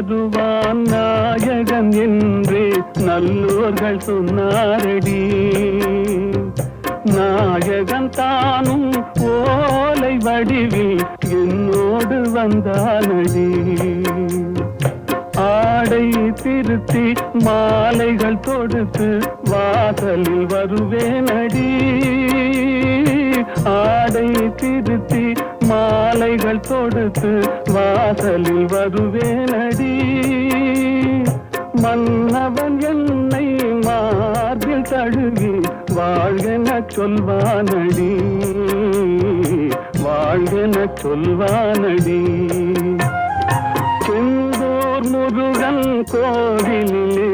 வருவான் நாயகன் என்று நல்லோர்கள் சொன்னாரடி. நாயகன் தானும் ஓலை வடிவில் என்னோடு வந்தானடி. ஆடை திருத்தி மாலைகள் தொடுத்து வாசலில் வருவேனடி. ஆடை திருத்தி மாலைகள் தொடுத்து வாசலில் வருவேனடி. மன்னவன் என்னை மார்பில் தழுவி வாழ்கென சொல்வானடி. வாழ்கென சொல்வானடி. செந்தூர் முருகன் கோவிலிலே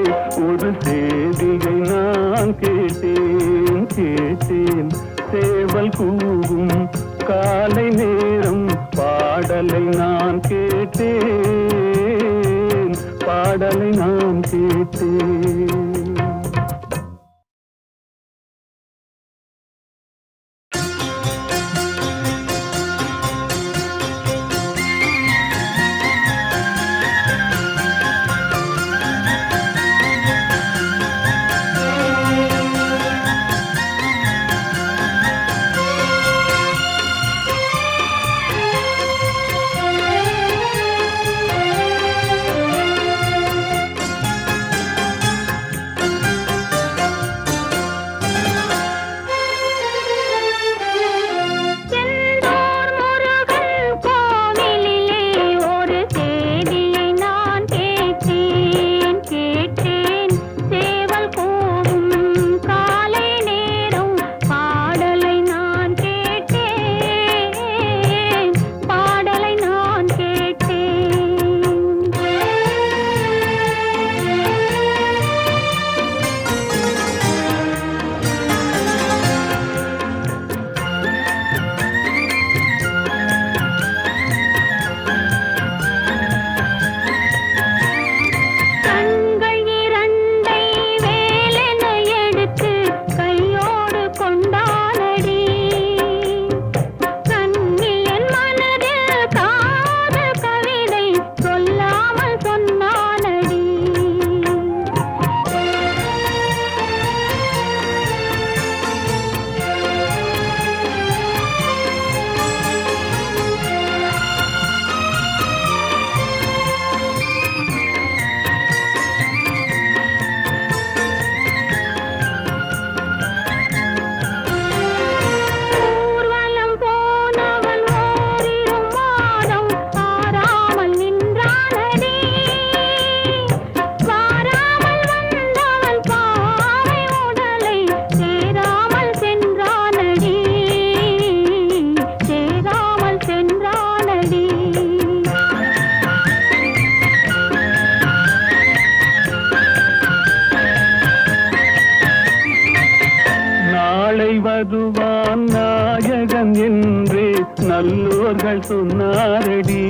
ஒரு செய்தியை நான் கேட்டேன் கேட்டேன். சேவல் கூவும் காலை பாடலை நான் கேட்டேன். பாடலை நான் கேட்டேன். நாளை நாயகன் என்று நல்லோர்கள் சொன்னாரடி.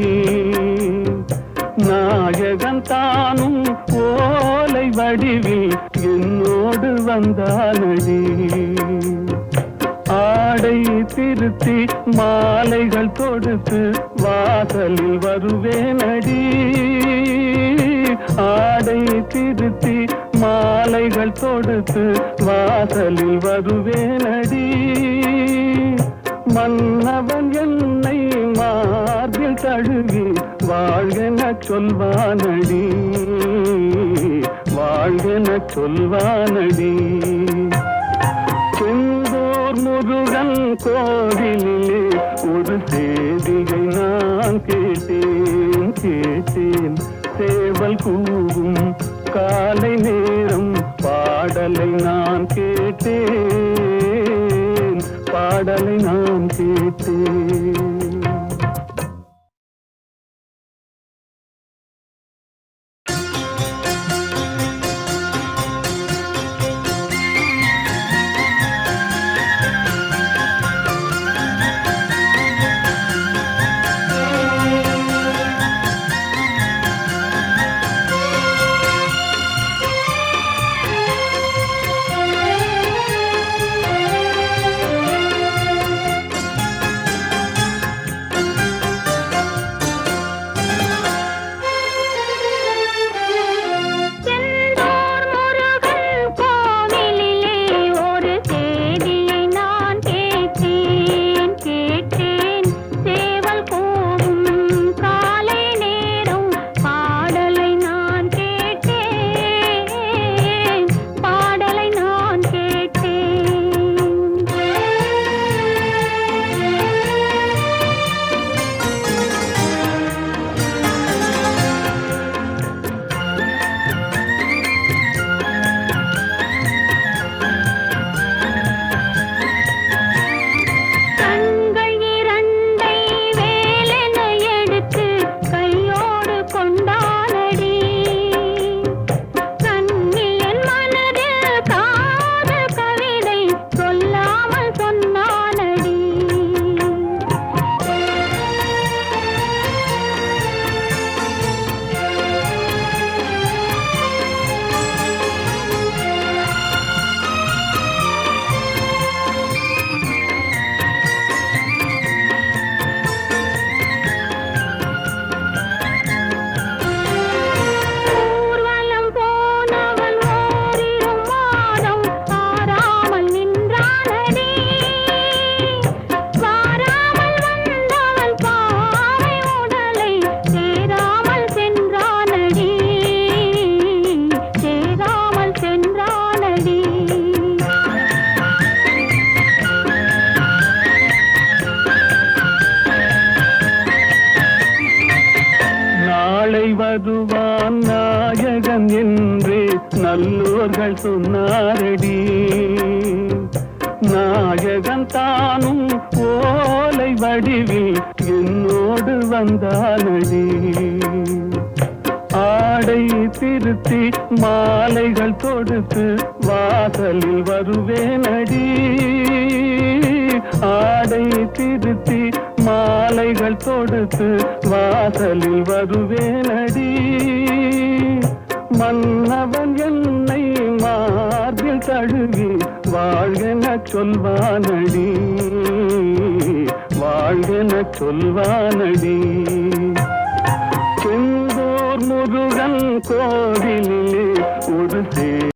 நாயகன் தானும் ஓலை வடிவில் என்னோடு வந்தானடி. ஆடை திருத்தி மாலைகள் தொடுத்து வாசலில் வருவேனடி. ஆடை திருத்தி மாலைகள் தொடுத்து வாசலில் வருவேனடி. மன்னவன் என்னை மார்பில் தழுவி வாழ்கென சொல்வானடி. வாழ்கென சொல்வானடி. செந்தூர் முருகன் கோவிலிலே ஒரு செய்தியை நான் கேட்டேன் கேட்டேன். சேவல் கூவும் காலை நேரம் பாடலை நான் கேட்டேன். பாடலை நான் கேட்டேன். நாயகன் என்று நல்லோர்கள் சொன்னாரடி. நாயகன் தானும் ஓலை வடிவில் என்னோடு வந்தானடி. ஆடை திருத்தி மாலைகள் தொடுத்து வாசலில் வருவேனடி. ஆடை திருத்தி மாலைகள் தொடுத்து வாசலில் வருவேனடி. மன்னவன் என்னை மார்பில் தழுவி வாழ்கென சொல்வானடி. வாழ்கென சொல்வானடி. செந்தூர் முருகன் கோவிலிலே